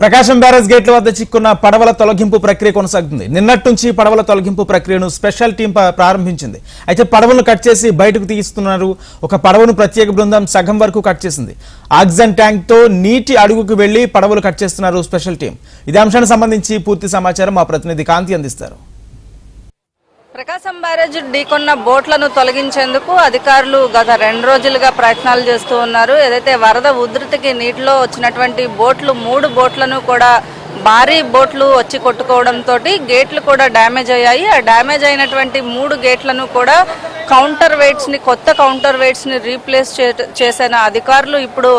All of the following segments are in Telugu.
ప్రకాశం బ్యారేజ్ గేట్ల వద్ద చిక్కున్న పడవల తొలగింపు ప్రక్రియ కొనసాగుతుంది. నిన్నటి నుంచి పడవల తొలగింపు ప్రక్రియను స్పెషల్ టీం ప్రారంభించింది. అయితే పడవలను కట్ చేసి బయటకు తీస్తున్నారు. ఒక పడవను ప్రత్యేక బృందం సగం వరకు కట్ చేసింది. ఆక్సిజన్ ట్యాంక్తో నీటి అడుగుకు వెళ్ళి పడవలు కట్ చేస్తున్నారు స్పెషల్ టీం ఇదే అంశానికి సంబంధించి పూర్తి సమాచారం మా ప్రతినిధి కాంతి అందిస్తారు. ప్రకాశం బ్యారేజ్ ఢీకొన్న బోట్లను తొలగించేందుకు అధికారులు గత రెండు రోజులుగా ప్రయత్నాలు చేస్తూ ఉన్నారు. ఏదైతే వరద ఉధృతికి నీటిలో వచ్చినటువంటి బోట్లు మూడు బోట్లను కూడా భారీ బోట్లు వచ్చి కొట్టుకోవడంతో గేట్లు కూడా డ్యామేజ్ అయ్యాయి. ఆ డ్యామేజ్ అయినటువంటి మూడు గేట్లను కూడా కౌంటర్ వెయిట్స్ని కొత్త కౌంటర్ వెయిట్స్ని రీప్లేస్ చే- చేసిన అధికారులు ఇప్పుడు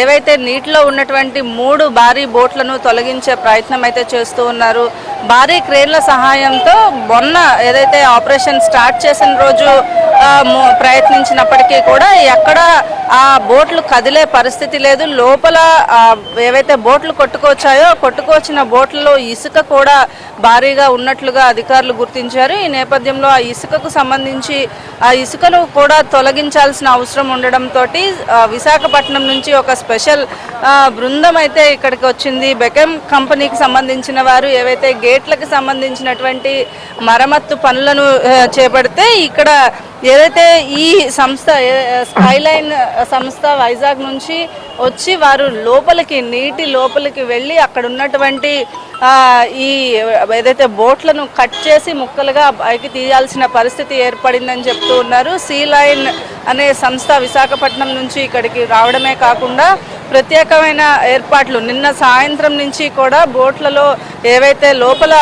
ఏవైతే నీటిలో ఉన్నటువంటి మూడు భారీ బోట్లను తొలగించే ప్రయత్నం అయితే చేస్తూ ఉన్నారు. భారీ క్రేన్ల సహాయంతో మొన్న ఏదైతే ఆపరేషన్ స్టార్ట్ చేసిన రోజు ప్రయత్నించినప్పటికీ కూడా ఎక్కడ ఆ బోట్లు కదిలే పరిస్థితి లేదు. లోపల ఏవైతే బోట్లు కొట్టుకొచ్చాయో కొట్టుకొచ్చిన బోట్లలో ఇసుక కూడా భారీగా ఉన్నట్లుగా అధికారులు గుర్తించారు. ఈ నేపథ్యంలో ఆ ఇసుకకు సంబంధించి ఆ ఇసుకను కూడా తొలగించాల్సిన అవసరం ఉండడంతో విశాఖపట్నం నుంచి ఒక స్పెషల్ బృందం అయితే ఇక్కడికి వచ్చింది. బెకెమ్ కంపెనీకి సంబంధించిన వారు ఏవైతే గేట్లకు సంబంధించినటువంటి మరమ్మత్తు పనులను చేపడితే ఇక్కడ ఏదైతే ఈ సంస్థ స్కైలైన్ సంస్థ వైజాగ్ నుంచి వచ్చి వారు లోపలికి నీటి లోపలికి వెళ్ళి అక్కడ ఉన్నటువంటి ఈ ఏదైతే బోట్లను కట్ చేసి ముక్కలుగా పైకి తీయాల్సిన పరిస్థితి ఏర్పడిందని చెప్తూ ఉన్నారు. సీ లైన్ అనే సంస్థ విశాఖపట్నం నుంచి ఇక్కడికి రావడమే కాకుండా ప్రత్యేకమైన ఏర్పాట్లు. నిన్న సాయంత్రం నుంచి కూడా బోట్లలో ఏవైతే లోపల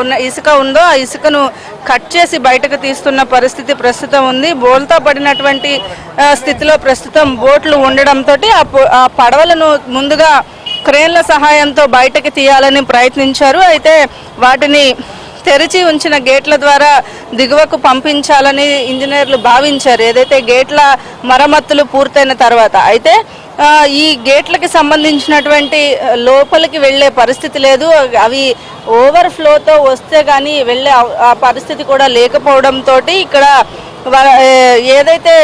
ఉన్న ఇసుక ఉందో ఆ ఇసుకను కట్ చేసి బయటకు తీస్తున్న పరిస్థితి ప్రస్తుతం ఉంది. బోల్తా పడినటువంటి స్థితిలో ప్రస్తుతం బోట్లు ఉండడంతో ఆ పడవలను ముందుగా క్రేన్ల సహాయంతో బయటకు తీయాలని ప్రయత్నించారు. అయితే వాటిని తెరిచి ఉంచిన గేట్ల ద్వారా దిగువకు పంపించాలని ఇంజనీర్లు భావించారు. ఏదైతే గేట్ల మరమ్మతులు పూర్తయిన తర్వాత. అయితే ఈ గేట్లకు సంబంధించినటువంటి లోపలికి వెళ్ళే పరిస్థితి లేదు. అవి ఓవర్ ఫ్లోతో వస్తే కానీ వెళ్ళే ఆ పరిస్థితి కూడా లేకపోవడంతో ఇక్కడ ఏదైతే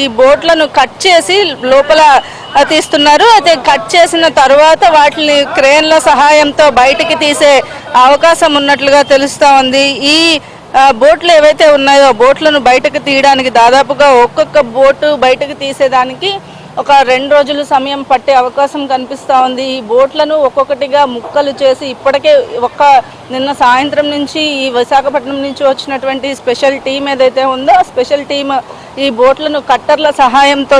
ఈ బోట్లను కట్ చేసి లోపల తీస్తున్నారు అయితే కట్ చేసిన తర్వాత వాటిని క్రేన్ల సహాయంతో బయటికి తీసే అవకాశం ఉన్నట్లుగా తెలుస్తూ ఉంది. ఈ బోట్లు ఏవైతే ఉన్నాయో బోట్లను బయటకు తీయడానికి దాదాపుగా ఒక్కొక్క బోటు బయటకు తీసేదానికి ఒక రెండు రోజులు సమయం పట్టే అవకాశం కనిపిస్తూ ఉంది. ఈ బోట్లను ఒక్కొక్కటిగా ముక్కలు చేసి ఇప్పటికే ఒక్క నిన్న సాయంత్రం నుంచి ఈ విశాఖపట్నం నుంచి వచ్చినటువంటి స్పెషల్ టీం ఏదైతే ఉందో ఆ స్పెషల్ టీం ఈ బోట్లను కట్టర్ల సహాయంతో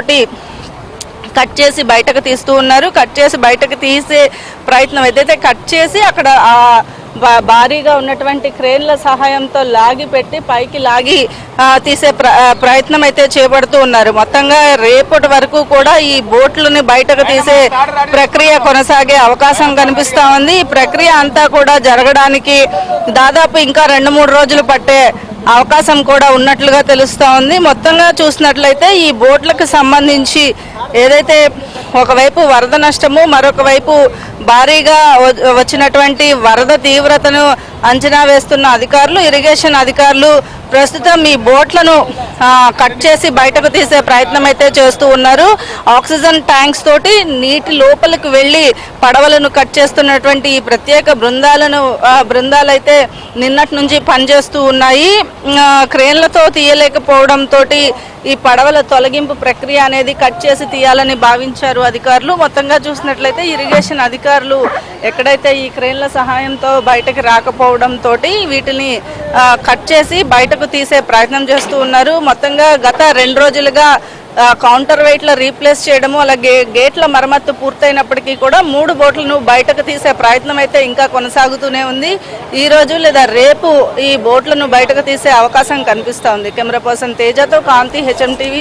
కట్ చేసి బయటకు తీస్తూ ఉన్నారు. కట్ చేసి బయటకు తీసే ప్రయత్నం ఏదైతే కట్ చేసి అక్కడ ఆ భారీగా ఉన్నటువంటి క్రేన్ల సహాయంతో లాగి పెట్టి పైకి లాగి తీసే ప్ర ప్రయత్నం అయితే చేపడుతూ ఉన్నారు. మొత్తంగా రేపటి వరకు కూడా ఈ బోట్లని బయటకు తీసే ప్రక్రియ కొనసాగే అవకాశం కనిపిస్తూ ఉంది. ఈ ప్రక్రియ అంతా కూడా జరగడానికి దాదాపు ఇంకా రెండు మూడు రోజులు పట్టే అవకాశం కూడా ఉన్నట్లుగా తెలుస్తూ ఉంది. మొత్తంగా చూసినట్లయితే ఈ బోట్లకు సంబంధించి ఏదైతే ఒకవైపు వరద నష్టము మరొక వైపు భారీగా వ- వచ్చినటువంటి వరద తీవ్రతను అంచనా వేస్తున్న అధికారులు ఇరిగేషన్ అధికారులు ప్రస్తుతం ఈ బోట్లను కట్ చేసి బయటకు తీసే ప్రయత్నం అయితే చేస్తూ ఉన్నారు. ఆక్సిజన్ ట్యాంక్స్ తోటి నీటి లోపలికి వెళ్ళి పడవలను కట్ చేస్తున్నటువంటి ఈ ప్రత్యేక బృందాలను బృందాలైతే బృందాలు అయితే నిన్నటి నుంచి పనిచేస్తూ ఉన్నాయి. క్రేన్లతో తీయలేకపోవడంతో ఈ పడవల తొలగింపు ప్రక్రియ అనేది కట్ చేసి తీయాలని భావించారు అధికారులు. మొత్తంగా చూసినట్లయితే ఇరిగేషన్ అధికారులు ఎక్కడైతే ఈ క్రేన్ల సహాయంతో బయటకు రాకపోవడంతో వీటిని కట్ చేసి బయటకు తీసే ప్రయత్నం చేస్తూ ఉన్నారు. మొత్తంగా గత రెండు రోజులుగా కౌంటర్ వెయిట్ల రీప్లేస్ చేయడము అలాగే గేట్ల మరమ్మత్తు పూర్తయినప్పటికీ కూడా మూడు బోట్లను బయటకు తీసే ప్రయత్నం అయితే ఇంకా కొనసాగుతూనే ఉంది. ఈ రోజు లేదా రేపు ఈ బోట్లను బయటకు తీసే అవకాశం కనిపిస్తా ఉంది. కెమెరా పర్సన్ తేజతో కాంతి హెచ్ఎం టీవీ